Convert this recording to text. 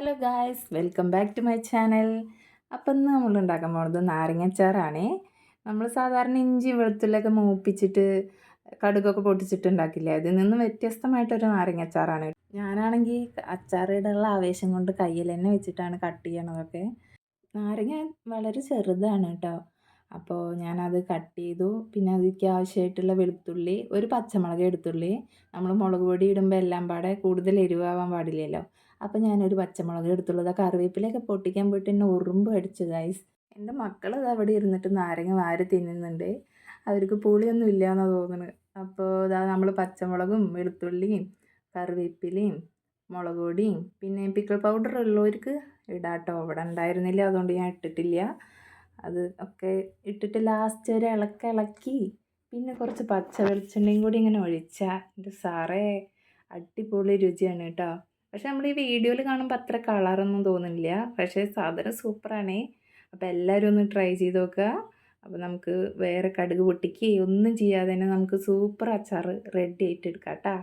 Hello guys welcome back to my channel. അപ്പം ഇന്ന് നമ്മൾ ഉണ്ടാക്കാൻ പോകുന്നത് നാരങ്ങച്ചാറാണേ നമ്മൾ സാധാരണ ഇഞ്ചി വെളുത്തുള്ളിയൊക്കെ മൂപ്പിച്ചിട്ട് കടുകൊക്കെ പൊട്ടിച്ചിട്ട് ഉണ്ടാക്കില്ലേ? അതിൽ നിന്ന് വ്യത്യസ്തമായിട്ടൊരു നാരങ്ങച്ചാറാണ് ഞാനാണെങ്കിൽ അച്ചാറിടുള്ള ആവേശം കൊണ്ട് കയ്യിൽ തന്നെ വെച്ചിട്ടാണ് കട്ട് ചെയ്യണതൊക്കെ. നാരങ്ങ വളരെ ചെറുതാണ് കേട്ടോ. അപ്പോൾ ഞാനത് കട്ട് ചെയ്തു പിന്നെ അതിലേക്ക് ആവശ്യമായിട്ടുള്ള വെളുത്തുള്ളി ഒരു പച്ചമുളക് എടുത്തുള്ളി. നമ്മൾ മുളക് പൊടി ഇടുമ്പോൾ എല്ലാം പാടെ കൂടുതൽ എരിവാവാൻ പാടില്ലല്ലോ. അപ്പോൾ ഞാനൊരു പച്ചമുളക് എടുത്തുള്ളത് കറിവേപ്പിലൊക്കെ പൊട്ടിക്കാൻ പോയിട്ട് എന്നെ ഉറുമ്പ് അടിച്ചു ഗൈസ് എന്റെ മക്കൾ അത് അവിടെ ഇരുന്നിട്ട് നാരങ്ങ വാരി തിന്നുന്നുണ്ട്. അവർക്ക് പുളിയൊന്നും ഇല്ല എന്നാണ് തോന്നുന്നത് അപ്പോൾ ഇതാ നമ്മൾ പച്ചമുളകും വെളുത്തുള്ളിയും കറിവേപ്പിലയും മുളക് പൊടിയും പിന്നെ പിക്കിൾ പൗഡർ ഉള്ളവർക്ക് ഇടാട്ടോ. അവിടെ ഉണ്ടായിരുന്നില്ല അതുകൊണ്ട് ഞാൻ ഇട്ടിട്ടില്ല. അത് ഒക്കെ ഇട്ടിട്ട് ലാസ്റ്റ് ഒരു ഇളക്കി ഇളക്കി പിന്നെ കുറച്ച് പച്ച വെളിച്ചെണ്ണയും കൂടി ഇങ്ങനെ ഒഴിച്ചാൽ എന്റെ സാറേ അടിപൊളി രുചിയാണ് കേട്ടോ പക്ഷെ നമ്മൾ ഈ വീഡിയോയിൽ കാണുമ്പോൾ അത്ര കളറൊന്നും തോന്നില്ല പക്ഷേ സാധനം സൂപ്പറാണേ അപ്പോൾ എല്ലാവരും ഒന്ന് ട്രൈ ചെയ്ത് നോക്കുക അപ്പോൾ നമുക്ക് വേറെ കടുക് പൊട്ടിക്കുകയോ ഒന്നും ചെയ്യാതെ തന്നെ നമുക്ക് സൂപ്പർ അച്ചാർ റെഡി ആയിട്ട് എടുക്കാം കേട്ടോ